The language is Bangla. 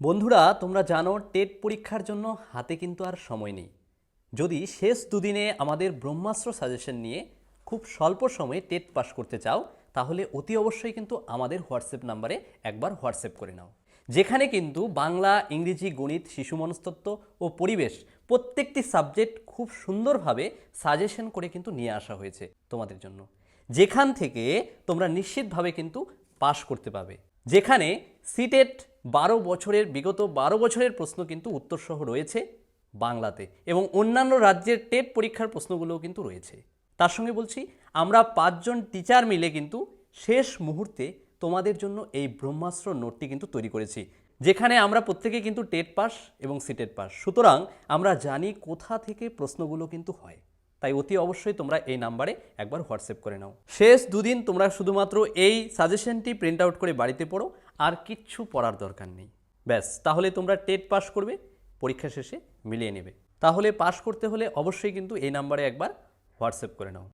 বন্ধুরা, তোমরা জানো, টেট পরীক্ষার জন্য হাতে কিন্তু আর সময় নেই। যদি শেষ দুদিনে আমাদের ব্রহ্মাস্ত্র সাজেশন নিয়ে খুব স্বল্প সময়ে টেট পাস করতে চাও, তাহলে অতি অবশ্যই কিন্তু আমাদের হোয়াটসঅ্যাপ নাম্বারে একবার হোয়াটসঅ্যাপ করে নাও। যেখানে কিন্তু বাংলা, ইংরেজি, গণিত, শিশু মনস্তত্ত্ব ও পরিবেশ প্রত্যেকটি সাবজেক্ট খুব সুন্দরভাবে সাজেশন করে কিন্তু নিয়ে আসা হয়েছে তোমাদের জন্য। যেখান থেকে তোমরা নিশ্চিতভাবে কিন্তু পাশ করতে পারবে। যেখানে সিটেট বারো বছরের, বিগত বারো বছরের প্রশ্ন কিন্তু উত্তরসহ রয়েছে বাংলাতে এবং অন্যান্য রাজ্যের টেট পরীক্ষার প্রশ্নগুলোও কিন্তু রয়েছে। তার সঙ্গে বলছি, আমরা পাঁচজন টিচার মিলে কিন্তু শেষ মুহূর্তে তোমাদের জন্য এই ব্রহ্মাস্ত্র নোটটি কিন্তু তৈরি করেছি, যেখানে আমরা প্রত্যেকে কিন্তু টেট পাস এবং সিটেট পাস। সুতরাং আমরা জানি কোথা থেকে প্রশ্নগুলো কিন্তু হয়। তাই অতি অবশ্যই তোমরা এই নাম্বারে একবার হোয়াটসঅ্যাপ করে নাও। শেষ দুদিন তোমরা শুধুমাত্র এই সাজেশনটি প্রিন্ট আউট করে বাড়িতে পড়ো, আর কিচ্ছু পড়ার দরকার নেই। ব্যাস, তাহলে তোমরা টেট পাস করবে, পরীক্ষা শেষে মিলিয়ে নেবে। তাহলে পাস করতে হলে অবশ্যই কিন্তু এই নাম্বারে একবার হোয়াটসঅ্যাপ করে নাও।